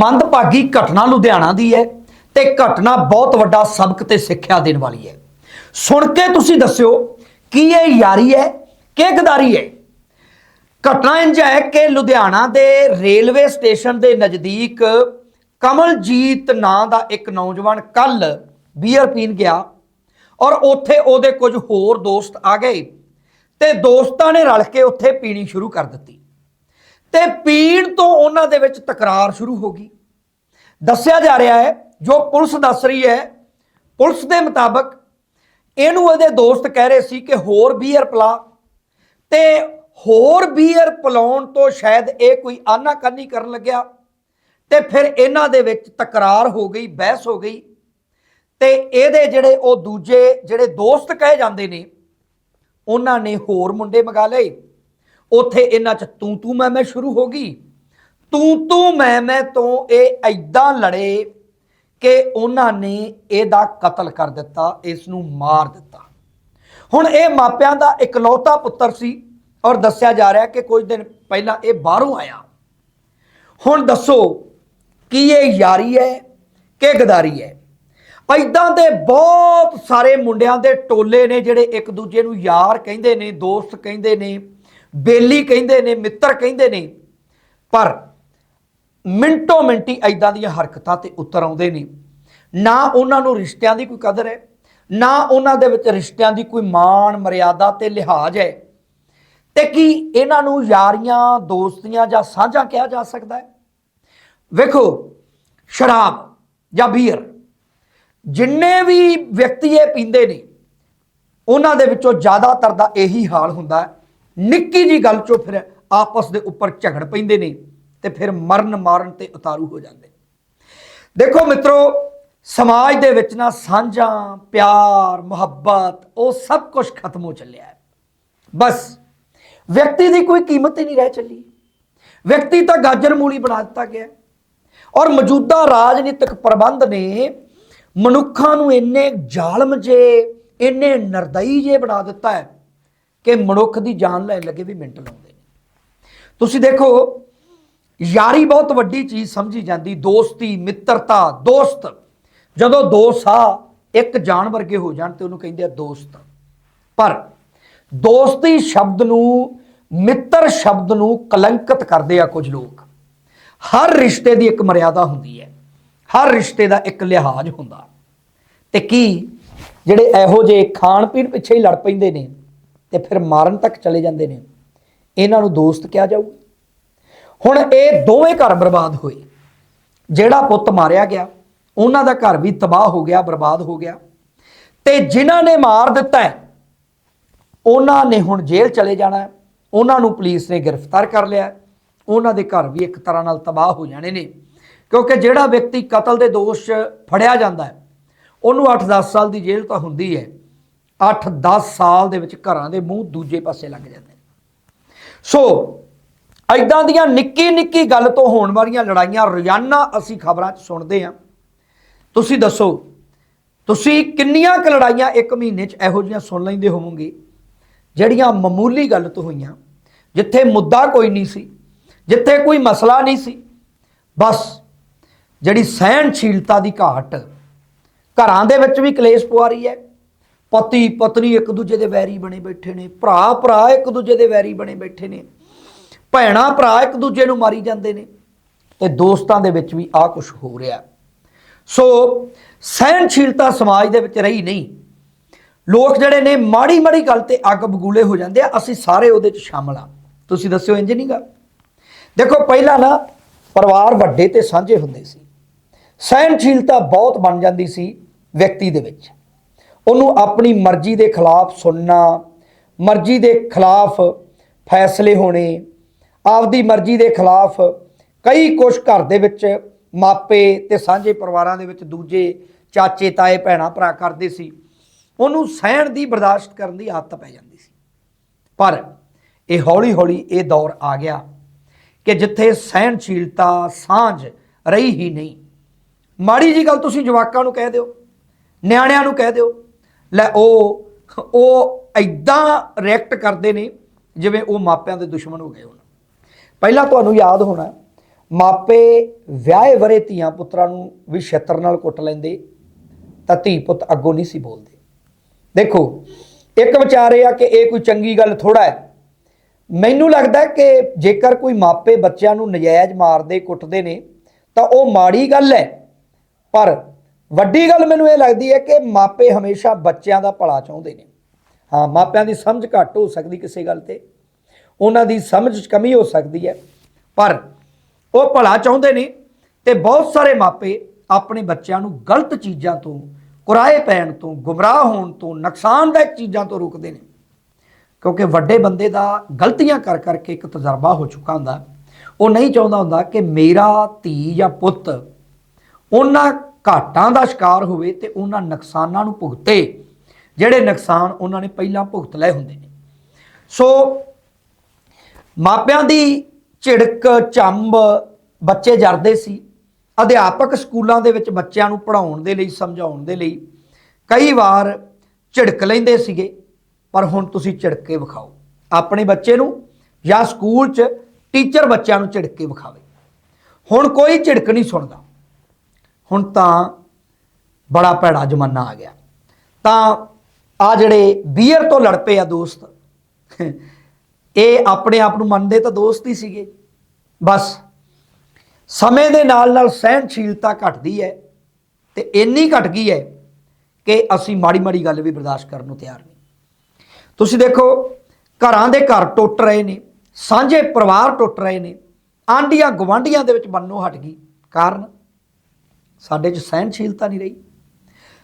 ਮੰਦਭਾਗੀ ਘਟਨਾ ਲੁਧਿਆਣਾ ਦੀ ਹੈ ਤੇ ਘਟਨਾ ਬਹੁਤ ਵੱਡਾ ਸਬਕ ਤੇ ਸਿੱਖਿਆ ਦੇਣ ਵਾਲੀ ਹੈ। ਸੁਣ ਕੇ ਤੁਸੀਂ ਦੱਸਿਓ, ਕੀ ਇਹ ਯਾਰੀ ਹੈ, ਕਿ ਗਦਾਰੀ ਹੈ? ਘਟਨਾ ਇੰਜ ਹੈ ਕਿ ਲੁਧਿਆਣਾ ਦੇ ਰੇਲਵੇ ਸਟੇਸ਼ਨ ਦੇ ਨਜ਼ਦੀਕ ਕਮਲਜੀਤ ਨਾਂ ਦਾ ਇੱਕ ਨੌਜਵਾਨ ਕੱਲ ਬੀਅਰ ਪੀਣ ਗਿਆ ਔਰ ਉੱਥੇ ਉਹਦੇ ਕੁਝ ਹੋਰ ਦੋਸਤ ਆ ਗਏ ਤੇ ਦੋਸਤਾਂ ਨੇ ਰਲ ਕੇ ਉੱਥੇ ਪੀਣੀ ਸ਼ੁਰੂ ਕਰ ਦਿੱਤੀ। ਤੇ ਪੀਣ ਤੋਂ ਉਹਨਾਂ ਦੇ ਵਿੱਚ ਤਕਰਾਰ ਸ਼ੁਰੂ ਹੋ ਗਈ। ਦੱਸਿਆ ਜਾ ਰਿਹਾ ਹੈ, ਜੋ ਪੁਲਿਸ ਦੱਸ ਰਹੀ ਹੈ, ਪੁਲਿਸ ਦੇ ਮੁਤਾਬਕ ਇਹਨੂੰ ਇਹਦੇ ਦੋਸਤ ਕਹਿ ਰਹੇ ਸੀ ਕਿ ਹੋਰ ਬੀਅਰ ਪਲਾ। ਤੇ ਹੋਰ ਬੀਅਰ ਪਲਾਉਣ ਤੋਂ ਸ਼ਾਇਦ ਇਹ ਕੋਈ ਆਨਾਕਾਨੀ ਕਰਨ ਲੱਗਿਆ। ਤੇ ਫਿਰ ਇਹਨਾਂ ਦੇ ਵਿੱਚ ਤਕਰਾਰ ਹੋ ਗਈ, ਬਹਿਸ ਹੋ ਗਈ। ਤੇ ਇਹਦੇ ਜਿਹੜੇ ਉਹ ਦੂਜੇ ਜਿਹੜੇ ਦੋਸਤ ਕਹੇ ਜਾਂਦੇ ਨੇ, ਉਹਨਾਂ ਨੇ ਹੋਰ ਮੁੰਡੇ ਮੰਗਾ ਲਏ। ਉੱਥੇ ਇਹਨਾਂ 'ਚ ਤੂੰ ਤੂੰ ਮੈਂ ਮੈਂ ਸ਼ੁਰੂ ਹੋ ਗਈ। ਤੂੰ ਤੂੰ ਮੈਂ ਮੈਂ ਤੋਂ ਇਹ ਐਦਾਂ ਲੜੇ ਕਿ ਉਹਨਾਂ ਨੇ ਇਹਦਾ ਕਤਲ ਕਰ ਦਿੱਤਾ ਇਸ ਨੂੰ ਮਾਰ ਦਿੱਤਾ। ਹੁਣ ਇਹ ਮਾਪਿਆਂ ਦਾ ਇਕਲੌਤਾ ਪੁੱਤਰ ਸੀ ਔਰ ਦੱਸਿਆ ਜਾ ਰਿਹਾ ਕਿ ਕੁਝ ਦਿਨ ਪਹਿਲਾਂ ਇਹ ਬਾਹਰੋਂ ਆਇਆ। ਹੁਣ ਦੱਸੋ ਕੀ ਇਹ ਯਾਰੀ ਹੈ ਕਿ ਗਦਾਰੀ ਹੈ? ਐਦਾਂ ਦੇ ਬਹੁਤ ਸਾਰੇ ਮੁੰਡਿਆਂ ਦੇ ਟੋਲੇ ਨੇ ਜਿਹੜੇ ਇੱਕ ਦੂਜੇ ਨੂੰ ਯਾਰ ਕਹਿੰਦੇ ਨੇ, ਦੋਸਤ ਕਹਿੰਦੇ ਨੇ। ਬੇਲੀ ਕਹਿੰਦੇ ਨੇ, ਮਿੱਤਰ ਕਹਿੰਦੇ ਨੇ, ਪਰ ਮਿੰਟੋ ਮਿੰਟੀ ਐਦਾਂ ਦੀਆਂ ਹਰਕਤਾਂ ਤੇ ਉਤਰ ਆਉਂਦੇ ਨੇ। ਨਾ ਉਹਨਾਂ ਨੂੰ ਰਿਸ਼ਤਿਆਂ ਦੀ ਕੋਈ ਕਦਰ ਹੈ, ਨਾ ਉਹਨਾਂ ਦੇ ਵਿੱਚ ਰਿਸ਼ਤਿਆਂ ਦੀ ਕੋਈ ਮਾਣ ਮਰਿਆਦਾ ਤੇ ਲਿਹਾਜ਼ ਹੈ। ਤੇ ਕੀ ਇਹਨਾਂ ਨੂੰ ਯਾਰੀਆਂ, ਦੋਸਤੀਆਂ ਜਾਂ ਸਾਂਝਾ ਕਿਹਾ ਜਾ ਸਕਦਾ ਹੈ? ਵੇਖੋ, ਸ਼ਰਾਬ ਜਾਂ ਬੀਅਰ, ਜਿੰਨੇ ਵੀ ਵਿਅਕਤੀ ਇਹ ਪੀਂਦੇ ਨੇ, ਉਹਨਾਂ ਦੇ ਵਿੱਚੋਂ ਜ਼ਿਆਦਾਤਰ ਦਾ ਇਹੀ ਹਾਲ ਹੁੰਦਾ ਹੈ। ਨਿੱਕੀ ਜੀ ਗੱਲ ਚੋਂ ਫਿਰ ਆਪਸ ਦੇ ਉੱਪਰ ਝਗੜ ਪੈਂਦੇ ਨੇ ਤੇ ਫਿਰ ਮਰਨ ਮਾਰਨ ਤੇ ਉਤਾਰੂ ਹੋ ਜਾਂਦੇ। ਦੇਖੋ ਮਿੱਤਰੋ, ਸਮਾਜ ਦੇ ਵਿੱਚ ਨਾ ਸਾਂਝਾਂ, ਪਿਆਰ, ਮੁਹੱਬਤ, ਉਹ ਸਭ ਕੁਝ ਖਤਮ ਹੋ ਚੱਲਿਆ ਹੈ। ਬਸ, ਵਿਅਕਤੀ ਦੀ ਕੋਈ ਕੀਮਤ ਹੀ ਨਹੀਂ ਰਹਿ ਚੱਲੀ। ਵਿਅਕਤੀ ਤਾਂ ਗਾਜਰ ਮੂਲੀ ਬਣਾ ਦਿੱਤਾ ਗਿਆ ਔਰ ਮੌਜੂਦਾ ਰਾਜਨੀਤਿਕ ਪ੍ਰਬੰਧ ਨੇ ਮਨੁੱਖਾਂ ਨੂੰ ਇੰਨੇ ਜ਼ਾਲਮ ਜੇ, ਇੰਨੇ ਨਰਦਈ ਜੇ ਬਣਾ ਦਿੱਤਾ ਹੈ ਕਿ ਮਨੁੱਖ ਦੀ ਜਾਨ ਲੈਣ ਲੱਗੇ ਵੀ ਮਿੰਟ ਲਾਉਂਦੇ ਨੇ। ਤੁਸੀਂ ਦੇਖੋ, ਯਾਰੀ ਬਹੁਤ ਵੱਡੀ ਚੀਜ਼ ਸਮਝੀ ਜਾਂਦੀ, ਦੋਸਤੀ, ਮਿੱਤਰਤਾ, ਦੋਸਤ। ਜਦੋਂ ਦੋ ਸਾਹ ਇੱਕ ਜਾਨ ਵਰਗੇ ਹੋ ਜਾਣ ਤੇ ਉਹਨੂੰ ਕਹਿੰਦੇ ਆ ਦੋਸਤ। ਪਰ ਦੋਸਤੀ ਸ਼ਬਦ ਨੂੰ, ਮਿੱਤਰ ਸ਼ਬਦ ਨੂੰ ਕਲੰਕਿਤ ਕਰਦੇ ਆ ਕੁਝ ਲੋਕ। ਹਰ ਰਿਸ਼ਤੇ ਦੀ ਇੱਕ ਮਰਿਆਦਾ ਹੁੰਦੀ ਹੈ। ਹਰ ਰਿਸ਼ਤੇ ਦਾ ਇੱਕ ਲਿਹਾਜ਼ ਹੁੰਦਾ। ਤੇ ਕੀ ਜਿਹੜੇ ਇਹੋ ਜਿਹੇ ਖਾਣ ਪੀਣ ਪਿੱਛੇ ਹੀ ਲੜ ਪੈਂਦੇ ਨੇ? ਤੇ ਫਿਰ ਮਾਰਨ ਤੱਕ ਚਲੇ ਜਾਂਦੇ ਨੇ। ਇਹਨਾਂ ਨੂੰ ਦੋਸਤ ਕਿਹਾ ਜਾਊ ਹੁਣ ਇਹ ਦੋਵੇਂ ਘਰ ਬਰਬਾਦ ਹੋਏ। ਜਿਹੜਾ ਪੁੱਤ ਮਾਰਿਆ ਗਿਆ, ਉਹਨਾਂ ਦਾ ਘਰ ਵੀ ਤਬਾਹ ਹੋ ਗਿਆ, ਬਰਬਾਦ ਹੋ ਗਿਆ। ਤੇ ਜਿਨ੍ਹਾਂ ਨੇ ਮਾਰ ਦਿੱਤਾ ਉਹਨਾਂ ਨੇ ਹੁਣ ਜੇਲ੍ਹ ਚਲੇ ਜਾਣਾ ਉਹਨਾਂ ਨੂੰ ਪੁਲਿਸ ਨੇ ਗ੍ਰਿਫਤਾਰ ਕਰ ਲਿਆ ਉਹਨਾਂ ਦੇ ਘਰ ਵੀ ਇੱਕ ਤਰ੍ਹਾਂ ਨਾਲ ਤਬਾਹ ਹੋ ਜਾਣੇ ਨੇ। ਕਿਉਂਕਿ ਜਿਹੜਾ ਵਿਅਕਤੀ ਕਤਲ ਦੇ ਦੋਸ਼ 'ਚ ਫੜਿਆ ਜਾਂਦਾ ਹੈ, ਉਹਨੂੰ 8-10 ਸਾਲ ਦੀ ਜੇਲ੍ਹ ਤਾਂ ਹੁੰਦੀ ਹੈ। 8-10 ਸਾਲ ਦੇ ਵਿੱਚ ਘਰਾਂ ਦੇ ਮੂੰਹ ਦੂਜੇ ਪਾਸੇ ਲੱਗ ਜਾਂਦੇ ਸੋ ਐਦਾਂ ਦੀਆਂ ਨਿੱਕੀ ਨਿੱਕੀ ਗੱਲ ਤੋਂ ਹੋਣ ਵਾਲੀਆਂ ਲੜਾਈਆਂ, ਰੋਜ਼ਾਨਾ ਅਸੀਂ ਖਬਰਾਂ 'ਚ ਸੁਣਦੇ ਹਾਂ। ਤੁਸੀਂ ਦੱਸੋ, ਤੁਸੀਂ ਕਿੰਨੀਆਂ ਕੁ ਲੜਾਈਆਂ ਇੱਕ ਮਹੀਨੇ 'ਚ ਇਹੋ ਜਿਹੀਆਂ ਸੁਣ ਲੈਂਦੇ ਹੋਵੋਗੇ, ਜਿਹੜੀਆਂ ਮਾਮੂਲੀ ਗੱਲ ਤੋਂ ਹੋਈਆਂ, ਜਿੱਥੇ ਮੁੱਦਾ ਕੋਈ ਨਹੀਂ ਸੀ, ਜਿੱਥੇ ਕੋਈ ਮਸਲਾ ਨਹੀਂ ਸੀ। ਬਸ, ਜਿਹੜੀ ਸਹਿਣਸ਼ੀਲਤਾ ਦੀ ਘਾਟ ਘਰਾਂ ਦੇ ਵਿੱਚ ਵੀ ਕਲੇਸ਼ ਪਵਾ ਰਹੀ ਹੈ। ਪਤੀ ਪਤਨੀ ਇੱਕ ਦੂਜੇ ਦੇ ਵੈਰੀ ਬਣੇ ਬੈਠੇ ਨੇ, ਭਰਾ ਭਰਾ ਇੱਕ ਦੂਜੇ ਦੇ ਵੈਰੀ ਬਣੇ ਬੈਠੇ ਨੇ, ਭੈਣਾ ਭਰਾ ਇੱਕ ਦੂਜੇ ਨੂੰ ਮਾਰੀ ਜਾਂਦੇ ਨੇ ਤੇ ਦੋਸਤਾਂ ਦੇ ਵਿੱਚ ਵੀ ਆ ਕੁਝ ਹੋ ਰਿਹਾ। ਸੋ ਸਹਿਣਸ਼ੀਲਤਾ ਸਮਾਜ ਦੇ ਵਿੱਚ ਰਹੀ ਨਹੀਂ। ਲੋਕ ਜਿਹੜੇ ਨੇ ਮਾੜੀ ਮਾੜੀ ਗੱਲ ਤੇ ਅੱਗ ਬਗੂਲੇ ਹੋ ਜਾਂਦੇ ਆ, ਅਸੀਂ ਸਾਰੇ ਉਹਦੇ 'ਚ ਸ਼ਾਮਲ ਆ। ਤੁਸੀਂ ਦੱਸਿਓ ਇੰਜ ਨਹੀਂ ਗਾ ਦੇਖੋ ਪਹਿਲਾਂ ਨਾ ਪਰਿਵਾਰ ਵੱਡੇ ਤੇ ਸਾਂਝੇ ਹੁੰਦੇ ਸੀ। ਸਹਿਣਸ਼ੀਲਤਾ ਬਹੁਤ ਬਣ ਜਾਂਦੀ ਸੀ ਵਿਅਕਤੀ ਦੇ ਵਿੱਚ। ਉਹਨੂੰ ਆਪਣੀ ਮਰਜ਼ੀ ਦੇ ਖਿਲਾਫ ਸੁਣਨਾ, ਮਰਜ਼ੀ ਦੇ ਖਿਲਾਫ ਫੈਸਲੇ ਹੋਣੇ, ਆਪਦੀ ਮਰਜ਼ੀ ਦੇ ਖਿਲਾਫ ਕਈ ਕੁਛ ਘਰ ਦੇ ਵਿੱਚ ਮਾਪੇ ਤੇ ਸਾਂਝੇ ਪਰਿਵਾਰਾਂ ਦੇ ਵਿੱਚ ਦੂਜੇ ਚਾਚੇ, ਤਾਏ, ਭੈਣਾ, ਭਰਾ ਕਰਦੇ ਸੀ। ਉਹਨੂੰ ਸਹਿਣ ਦੀ ਬਰਦਾਸ਼ਤ ਕਰਨ ਦੀ ਆਦਤ ਪੈ ਜਾਂਦੀ ਸੀ। ਪਰ ਇਹ ਹੌਲੀ ਹੌਲੀ ਇਹ ਦੌਰ ਆ ਗਿਆ ਕਿ ਜਿੱਥੇ ਸਹਿਣਸ਼ੀਲਤਾ ਸਾਂਝ ਰਹੀ ਹੀ ਨਹੀਂ। ਮਾੜੀ ਜੀ ਗੱਲ ਤੁਸੀਂ ਜਵਾਕਾਂ ਨੂੰ ਕਹਿ ਦਿਓ, ਨਿਆਣਿਆਂ ਨੂੰ ਕਹਿ ਦਿਓ ਲੈ ਉਹ ਉਹ ਐਦਾਂ ਰਿਐਕਟ ਕਰਦੇ ਨੇ ਜਿਵੇਂ ਉਹ ਮਾਪਿਆਂ ਦੇ ਦੁਸ਼ਮਣ ਹੋ ਗਏ ਹੋਣ। ਪਹਿਲਾਂ ਤੁਹਾਨੂੰ ਯਾਦ ਹੋਣਾ, ਮਾਪੇ ਵਿਆਹੇ ਵਰੇ ਧੀਆਂ ਪੁੱਤਰਾਂ ਨੂੰ ਵੀ ਛੇਤਰ ਨਾਲ ਕੁੱਟ ਲੈਂਦੇ, ਤਾਂ ਧੀ ਪੁੱਤ ਅੱਗੋਂ ਨਹੀਂ ਸੀ ਬੋਲਦੇ। ਦੇਖੋ, ਇੱਕ ਵਿਚਾਰ ਇਹ ਆ ਕਿ ਇਹ ਕੋਈ ਚੰਗੀ ਗੱਲ ਥੋੜਾ ਹੈ। ਮੈਨੂੰ ਲੱਗਦਾ ਕਿ ਜੇਕਰ ਕੋਈ ਮਾਪੇ ਬੱਚਿਆਂ ਨੂੰ ਨਜਾਇਜ਼ ਮਾਰਦੇ, ਕੁੱਟਦੇ ਨੇ, ਤਾਂ ਉਹ ਮਾੜੀ ਗੱਲ ਹੈ, ਪਰ ਵੱਡੀ ਗੱਲ ਮੈਨੂੰ ਇਹ ਲੱਗਦੀ ਹੈ ਕਿ ਮਾਪੇ ਹਮੇਸ਼ਾ ਬੱਚਿਆਂ ਦਾ ਭਲਾ ਚਾਹੁੰਦੇ ਨੇ। ਹਾਂ, ਮਾਪਿਆਂ ਦੀ ਸਮਝ ਘੱਟ ਹੋ ਸਕਦੀ ਕਿਸੇ ਗੱਲ ਤੇ। ਉਹਨਾਂ ਦੀ ਸਮਝ 'ਚ ਕਮੀ ਹੋ ਸਕਦੀ ਹੈ। ਪਰ ਉਹ ਭਲਾ ਚਾਹੁੰਦੇ ਨੇ ਤੇ ਬਹੁਤ ਸਾਰੇ ਮਾਪੇ ਆਪਣੇ ਬੱਚਿਆਂ ਨੂੰ ਗਲਤ ਚੀਜ਼ਾਂ ਤੋਂ ਕੁਰਾਏ ਪੈਣ ਤੋਂ, ਗੁੰਮਰਾਹ ਹੋਣ ਤੋਂ, ਨੁਕਸਾਨਦਾਇਕ ਚੀਜ਼ਾਂ ਤੋਂ ਰੋਕਦੇ ਨੇ। ਕਿਉਂਕਿ ਵੱਡੇ ਬੰਦੇ ਦਾ ਗਲਤੀਆਂ ਕਰ ਕਰਕੇ ਇੱਕ ਤਜਰਬਾ ਹੋ ਚੁੱਕਾ ਹੁੰਦਾ। ਉਹ ਨਹੀਂ ਚਾਹੁੰਦਾ ਹੁੰਦਾ ਕਿ ਮੇਰਾ ਧੀ ਜਾਂ ਪੁੱਤ ਉਹਨਾਂ ਘਾਟਾਂ ਦਾ ਸ਼ਿਕਾਰ ਹੋਵੇ ਤੇ ਉਹਨਾਂ ਨੁਕਸਾਨਾਂ ਨੂੰ ਭੁਗਤੇ। ਜਿਹੜੇ ਨੁਕਸਾਨ ਉਹਨਾਂ ਨੇ ਪਹਿਲਾਂ ਭੁਗਤ ਲਏ ਹੁੰਦੇ ਨੇ। ਸੋ ਮਾਪਿਆਂ ਦੀ ਝਿੜਕ, ਚੰਬ ਬੱਚੇ ਜਰਦੇ ਸੀ। ਅਧਿਆਪਕ ਸਕੂਲਾਂ ਦੇ ਵਿੱਚ ਬੱਚਿਆਂ ਨੂੰ ਪੜ੍ਹਾਉਣ ਦੇ ਲਈ, ਸਮਝਾਉਣ ਦੇ ਲਈ ਕਈ ਵਾਰ ਝਿੜਕ ਲੈਂਦੇ ਸੀਗੇ। ਪਰ ਹੁਣ ਤੁਸੀਂ ਝਿੜਕ ਕੇ ਵਿਖਾਓ। ਆਪਣੇ ਬੱਚੇ ਨੂੰ ਜਾਂ ਸਕੂਲ 'ਚ ਟੀਚਰ ਬੱਚਿਆਂ ਨੂੰ ਝਿੜਕ ਕੇ ਵਿਖਾਵੇ। ਹੁਣ ਕੋਈ ਝਿੜਕ ਨਹੀਂ ਸੁਣਦਾ। ਹੁਣ ਤਾਂ ਬੜਾ ਭੈੜਾ ਜ਼ਮਾਨਾ ਆ ਗਿਆ। ਤਾਂ ਆ ਜਿਹੜੇ ਬੀਅਰ ਤੋਂ ਲੜ ਪਏ ਆ ਦੋਸਤ, ਇਹ ਆਪਣੇ ਆਪ ਨੂੰ ਮੰਨਦੇ ਤਾਂ ਦੋਸਤ ਹੀ ਸੀਗੇ। ਬਸ ਸਮੇਂ ਦੇ ਨਾਲ ਨਾਲ ਸਹਿਣਸ਼ੀਲਤਾ ਘਟਦੀ ਹੈ ਤੇ ਇੰਨੀ ਘਟ ਗਈ ਹੈ ਕਿ ਅਸੀਂ ਮਾੜੀ ਮਾੜੀ ਗੱਲ ਵੀ ਬਰਦਾਸ਼ਤ ਕਰਨ ਨੂੰ ਤਿਆਰ ਨਹੀਂ। ਤੁਸੀਂ ਦੇਖੋ, ਘਰਾਂ ਦੇ ਘਰ ਟੁੱਟ ਰਹੇ ਨੇ, ਸਾਂਝੇ ਪਰਿਵਾਰ ਟੁੱਟ ਰਹੇ ਨੇ ਆਂਡੀਆਂ ਗਵਾਂਡੀਆਂ ਦੇ ਵਿੱਚ ਬੰਨੋ ਹਟ ਗਈ। ਕਾਰਨ? ਸਾਡੇ 'ਚ ਸਹਿਣਸ਼ੀਲਤਾ ਨਹੀਂ ਰਹੀ।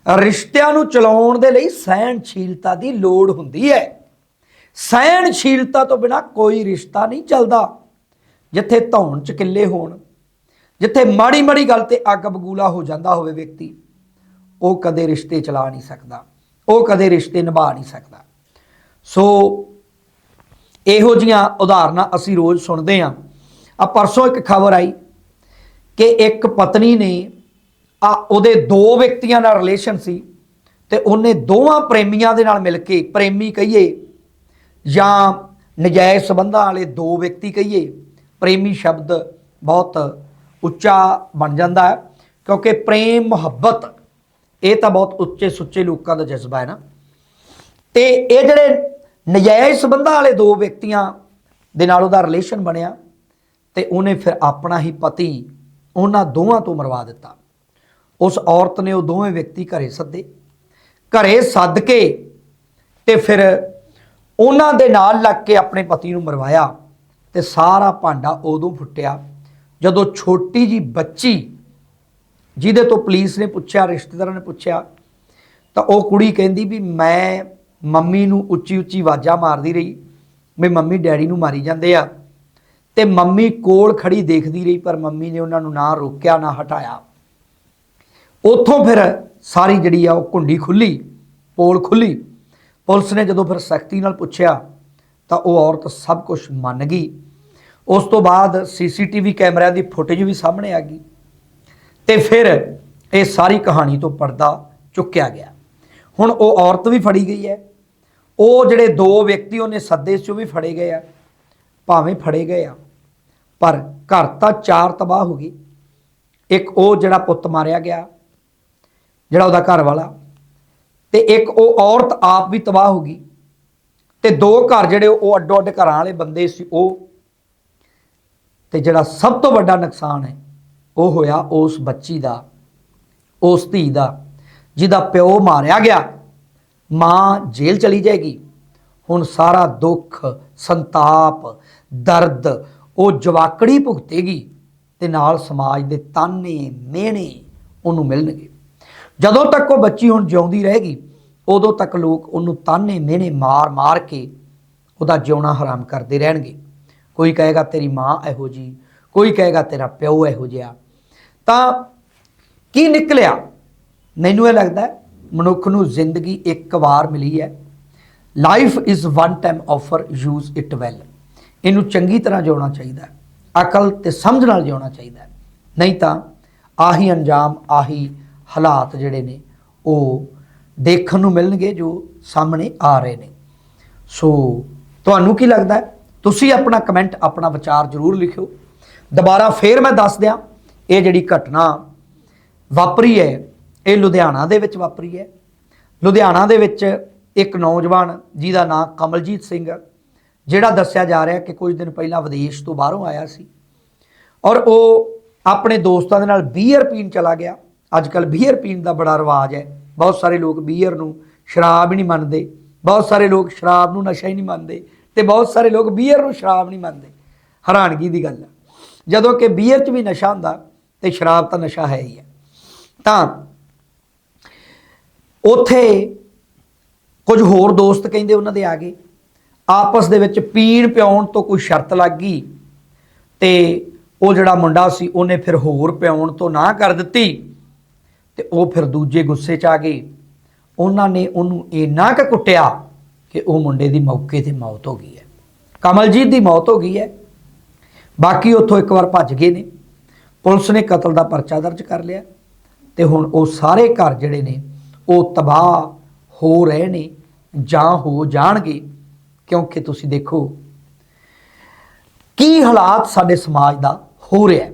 ਰਿਸ਼ਤਿਆਂ ਨੂੰ ਚਲਾਉਣ ਦੇ ਲਈ ਸਹਿਣਸ਼ੀਲਤਾ ਦੀ ਲੋੜ ਹੁੰਦੀ ਹੈ। ਸਹਿਣਸ਼ੀਲਤਾ ਤੋਂ ਬਿਨਾ ਕੋਈ ਰਿਸ਼ਤਾ ਨਹੀਂ ਚੱਲਦਾ, ਜਿੱਥੇ ਧੌਣ ਚ ਕਿੱਲੇ ਹੋਣ, ਜਿੱਥੇ ਮਾੜੀ ਮਾੜੀ ਗੱਲ ਤੇ ਅੱਗ ਬਗੂਲਾ ਹੋ ਜਾਂਦਾ ਹੋਵੇ ਵਿਅਕਤੀ, ਉਹ ਕਦੇ ਰਿਸ਼ਤੇ ਚਲਾ ਨਹੀਂ ਸਕਦਾ, ਉਹ ਕਦੇ ਰਿਸ਼ਤੇ ਨਿਭਾ ਨਹੀਂ ਸਕਦਾ। ਸੋ ਇਹੋ ਜੀਆਂ ਉਦਾਹਰਨਾਂ ਅਸੀਂ ਰੋਜ਼ ਸੁਣਦੇ ਹਾਂ। ਆ ਪਰਸੋਂ ਇੱਕ ਖਬਰ ਆਈ ਕਿ ਇੱਕ ਪਤਨੀ ਨੇ ਆ ਉਹਦੇ ਦੋ ਵਿਅਕਤੀਆਂ ਨਾਲ ਰਿਲੇਸ਼ਨ ਸੀ ਤੇ ਉਹਨੇ ਦੋਵਾਂ ਪ੍ਰੇਮੀਆਂ ਦੇ ਨਾਲ ਮਿਲ ਕੇ ਪ੍ਰੇਮੀ ਕਹੀਏ ਜਾਂ ਨਜਾਇਜ਼ ਸਬੰਧਾਂ ਵਾਲੇ ਦੋ ਵਿਅਕਤੀ ਕਹੀਏ, ਪ੍ਰੇਮੀ ਸ਼ਬਦ ਬਹੁਤ ਉੱਚਾ ਬਣ ਜਾਂਦਾ ਹੈ, ਕਿਉਂਕਿ ਪ੍ਰੇਮ, ਮੁਹੱਬਤ, ਇਹ ਤਾਂ ਬਹੁਤ ਉੱਚੇ ਸੁੱਚੇ ਲੋਕਾਂ ਦਾ ਜਜ਼ਬਾ ਹੈ ਨਾ। ਤੇ ਇਹ ਜਿਹੜੇ ਨਜਾਇਜ਼ ਸਬੰਧਾਂ ਵਾਲੇ ਦੋ ਵਿਅਕਤੀਆਂ ਦੇ ਨਾਲ ਉਹਦਾ ਰਿਲੇਸ਼ਨ ਬਣਿਆ ਤੇ ਉਹਨੇ ਫਿਰ ਆਪਣਾ ਹੀ ਪਤੀ ਉਹਨਾਂ ਦੋਵਾਂ ਤੋਂ ਮਰਵਾ ਦਿੱਤਾ। ਉਸ ਔਰਤ ਨੇ ਉਹ ਦੋਵੇਂ ਵਿਅਕਤੀ ਘਰੇ ਸੱਦੇ, ਘਰੇ ਸੱਦ ਕੇ ਤੇ ਫਿਰ ਉਹਨਾਂ ਦੇ ਨਾਲ ਲੱਗ ਕੇ ਆਪਣੇ ਪਤੀ ਨੂੰ ਮਰਵਾਇਆ ਤੇ ਸਾਰਾ ਭਾਂਡਾ ਉਦੋਂ ਫੁੱਟਿਆ ਜਦੋਂ ਛੋਟੀ ਜੀ ਬੱਚੀ ਜਿਹਦੇ ਤੋਂ ਪੁਲਿਸ ਨੇ ਪੁੱਛਿਆ, ਰਿਸ਼ਤੇਦਾਰਾਂ ਨੇ ਪੁੱਛਿਆ, ਤਾਂ ਉਹ ਕੁੜੀ ਕਹਿੰਦੀ ਵੀ ਮੈਂ ਮੰਮੀ ਨੂੰ ਉੱਚੀ ਉੱਚੀ ਆਵਾਜ਼ਾਂ ਮਾਰਦੀ ਰਹੀ, ਵੀ ਮੰਮੀ ਡੈਡੀ ਨੂੰ ਮਾਰੀ ਜਾਂਦੇ ਆ ਤੇ ਮੰਮੀ ਕੋਲ ਖੜੀ ਦੇਖਦੀ ਰਹੀ ਪਰ ਮੰਮੀ ਨੇ ਉਹਨਾਂ ਨੂੰ ਨਾ ਰੋਕਿਆ, ਨਾ ਹਟਾਇਆ। ਉੱਥੋਂ ਫਿਰ ਸਾਰੀ ਜਿਹੜੀ ਆ ਉਹ ਕੁੰਡੀ ਖੁੱਲੀ, ਪੋਲ ਖੁੱਲੀ। ਪੁਲਿਸ ਨੇ ਜਦੋਂ ਫਿਰ ਸਖਤੀ ਨਾਲ ਪੁੱਛਿਆ, ਤਾਂ ਉਹ ਔਰਤ ਸਭ ਕੁਝ ਮੰਨ ਗਈ। ਉਸ ਤੋਂ ਬਾਅਦ ਸੀਸੀਟੀਵੀ ਕੈਮਰਿਆਂ ਦੀ ਫੁਟੇਜ ਵੀ ਸਾਹਮਣੇ ਆ ਗਈ ਤੇ ਫਿਰ ਇਹ ਸਾਰੀ ਕਹਾਣੀ ਤੋਂ ਪਰਦਾ ਚੁੱਕਿਆ ਗਿਆ। ਹੁਣ ਉਹ ਔਰਤ ਵੀ ਫੜੀ ਗਈ ਹੈ। ਉਹ ਜਿਹੜੇ ਦੋ ਵਿਅਕਤੀ ਉਹਨੇ ਸੱਦੇ 'ਚੋਂ ਵੀ ਫੜੇ ਗਏ ਆ, ਭਾਵੇਂ ਫੜੇ ਗਏ ਆ। ਪਰ ਘਰ ਤਾਂ ਚਾਰ ਤਬਾਹ ਹੋ ਗਈ। ਇੱਕ ਉਹ ਜਿਹੜਾ ਪੁੱਤ ਮਾਰਿਆ ਗਿਆ ਜਿਹੜਾ ਉਹਦਾ ਘਰ ਵਾਲਾ। ਤੇ ਇੱਕ ਉਹ ਔਰਤ ਆਪ ਵੀ ਤਬਾਹ ਹੋ ਗਈ। ਤੇ ਦੋ ਘਰ ਜਿਹੜੇ ਉਹ ਅੱਡੋ ਅੱਡ ਘਰਾਂ ਵਾਲੇ ਬੰਦੇ ਸੀ ਉਹ। ਤੇ ਜਿਹੜਾ ਸਭ ਤੋਂ ਵੱਡਾ ਨੁਕਸਾਨ ਹੈ, ਉਹ ਹੋਇਆ ਉਸ ਬੱਚੀ ਦਾ, ਉਸ ਧੀ ਦਾ, ਜਿਹਦਾ ਪਿਓ ਮਾਰਿਆ ਗਿਆ। ਮਾਂ ਜੇਲ੍ਹ ਚਲੀ ਜਾਏਗੀ। ਹੁਣ ਸਾਰਾ ਦੁੱਖ, ਸੰਤਾਪ, ਦਰਦ ਉਹ ਜਵਾਕੜੀ ਭੁਗਤੇਗੀ ਤੇ ਨਾਲ ਸਮਾਜ ਦੇ ਤਾਨੇ ਮਿਹਣੇ ਉਹਨੂੰ ਮਿਲਣਗੇ। ਜਦੋਂ ਤੱਕ ਉਹ ਬੱਚੀ ਹੁਣ ਜਿਉਂਦੀ ਰਹੇਗੀ, ਉਦੋਂ ਤੱਕ ਲੋਕ ਉਹਨੂੰ ਤਾਨੇ ਮਿਹਣੇ ਮਾਰ-ਮਾਰ ਕੇ ਉਹਦਾ ਜਿਉਣਾ ਹਰਾਮ ਕਰਦੇ ਰਹਿਣਗੇ। ਕੋਈ ਕਹੇਗਾ, ਤੇਰੀ ਮਾਂ ਇਹੋ ਜੀ, ਕੋਈ ਕਹੇਗਾ, ਤੇਰਾ ਪਿਓ ਇਹੋ ਜਿਹਾ। ਤਾਂ ਕੀ ਨਿਕਲਿਆ? ਮੈਨੂੰ ਇਹ ਲੱਗਦਾ ਮਨੁੱਖ ਨੂੰ ਜ਼ਿੰਦਗੀ ਇੱਕ ਵਾਰ ਮਿਲੀ ਹੈ। Life is one time offer use it well ਇਹਨੂੰ ਚੰਗੀ ਤਰ੍ਹਾਂ ਜਿਉਣਾ ਚਾਹੀਦਾ ਅਕਲ ਤੇ ਸਮਝ ਨਾਲ ਜਿਉਣਾ ਚਾਹੀਦਾ ਨਹੀਂ ਤਾਂ ਆਹੀ ਅੰਜਾਮ, ਆਹੀ ਹਾਲਾਤ ਜਿਹੜੇ ਨੇ, ਉਹ ਦੇਖਣ ਨੂੰ ਮਿਲਣਗੇ ਜੋ ਸਾਹਮਣੇ ਆ ਰਹੇ ਨੇ। ਸੋ ਤੁਹਾਨੂੰ ਕੀ ਲੱਗਦਾ ਤੁਸੀਂ ਆਪਣਾ ਕਮੈਂਟ, ਆਪਣਾ ਵਿਚਾਰ ਜ਼ਰੂਰ ਲਿਖਿਓ। ਦੁਬਾਰਾ ਫੇਰ ਮੈਂ ਦੱਸ ਦਿਆਂ, ਇਹ ਜਿਹੜੀ ਘਟਨਾ ਵਾਪਰੀ ਹੈ, ਇਹ ਲੁਧਿਆਣਾ ਦੇ ਵਿੱਚ ਵਾਪਰੀ ਹੈ। ਲੁਧਿਆਣਾ ਦੇ ਵਿੱਚ ਇੱਕ ਨੌਜਵਾਨ ਜਿਹਦਾ ਨਾਮ ਕਮਲਜੀਤ ਸਿੰਘ ਜਿਹੜਾ ਦੱਸਿਆ ਜਾ ਰਿਹਾ ਕਿ ਕੁਝ ਦਿਨ ਪਹਿਲਾਂ ਵਿਦੇਸ਼ ਤੋਂ ਬਾਹਰੋਂ ਆਇਆ ਸੀ। ਔਰ ਉਹ ਆਪਣੇ ਦੋਸਤਾਂ ਦੇ ਨਾਲ ਬੀਅਰ ਪੀਣ ਚਲਾ ਗਿਆ। ਅੱਜ ਕੱਲ ਬੀਅਰ ਪੀਣ ਦਾ ਬੜਾ ਰਿਵਾਜ ਹੈ। ਬਹੁਤ ਸਾਰੇ ਲੋਕ ਬੀਅਰ ਨੂੰ ਸ਼ਰਾਬ ਹੀ ਨਹੀਂ ਮੰਨਦੇ। ਬਹੁਤ ਸਾਰੇ ਲੋਕ ਸ਼ਰਾਬ ਨੂੰ ਨਸ਼ਾ ਹੀ ਨਹੀਂ ਮੰਨਦੇ ਤੇ ਬਹੁਤ ਸਾਰੇ ਲੋਕ ਬੀਅਰ ਨੂੰ ਸ਼ਰਾਬ ਨਹੀਂ ਮੰਨਦੇ। ਹੈਰਾਨਗੀ ਦੀ ਗੱਲ ਹੈ ਜਦੋਂ ਕਿ ਬੀਅਰ 'ਚ ਵੀ ਨਸ਼ਾ ਹੁੰਦਾ ਤੇ ਸ਼ਰਾਬ ਤਾਂ ਨਸ਼ਾ ਹੈ ਹੀ ਹੈ। ਤਾਂ ਉਥੇ ਕੁਝ ਹੋਰ ਦੋਸਤ ਕਹਿੰਦੇ ਉਹਨਾਂ ਦੇ ਆ ਗਏ। ਆਪਸ ਦੇ ਵਿੱਚ ਪੀਣ ਪਿਆਉਣ ਤੋਂ ਕੋਈ ਸ਼ਰਤ ਲੱਗ ਗਈ ਤੇ ਉਹ ਜਿਹੜਾ ਮੁੰਡਾ ਸੀ ਉਹਨੇ ਫਿਰ ਹੋਰ ਪਿਆਉਣ ਤੋਂ ਨਾ ਕਰ ਦਿੱਤੀ। ਤੇ ਉਹ ਫਿਰ ਦੂਜੇ ਗੁੱਸੇ 'ਚ ਆ ਗਏ। ਉਹਨਾਂ ਨੇ ਉਹਨੂੰ ਇੰਨਾ ਕੁ ਕੁੱਟਿਆ ਕਿ ਉਹ ਮੁੰਡੇ ਦੀ ਮੌਕੇ ਤੇ ਮੌਤ ਹੋ ਗਈ ਹੈ। ਕਮਲਜੀਤ ਦੀ ਮੌਤ ਹੋ ਗਈ ਹੈ। ਬਾਕੀ ਉੱਥੋਂ ਇੱਕ ਵਾਰ ਭੱਜ ਗਏ ਨੇ। ਪੁਲਿਸ ਨੇ ਕਤਲ ਦਾ ਪਰਚਾ ਦਰਜ ਕਰ ਲਿਆ ਤੇ ਹੁਣ ਉਹ ਸਾਰੇ ਘਰ ਜਿਹੜੇ ਨੇ, ਉਹ ਤਬਾਹ ਹੋ ਰਹੇ ਨੇ ਜਾਂ ਹੋ ਜਾਣਗੇ। ਕਿਉਂਕਿ ਤੁਸੀਂ ਦੇਖੋ, ਕੀ ਹਾਲਾਤ ਸਾਡੇ ਸਮਾਜ ਦਾ ਹੋ ਰਿਹਾ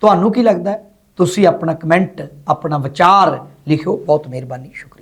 ਤੁਹਾਨੂੰ ਕੀ ਲੱਗਦਾ ਹੈ? ਤੁਸੀਂ ਆਪਣਾ ਕਮੈਂਟ ਆਪਣਾ ਵਿਚਾਰ ਲਿਖਿਓ। ਬਹੁਤ ਮਿਹਰਬਾਨੀ ਸ਼ੁਕਰੀਆ।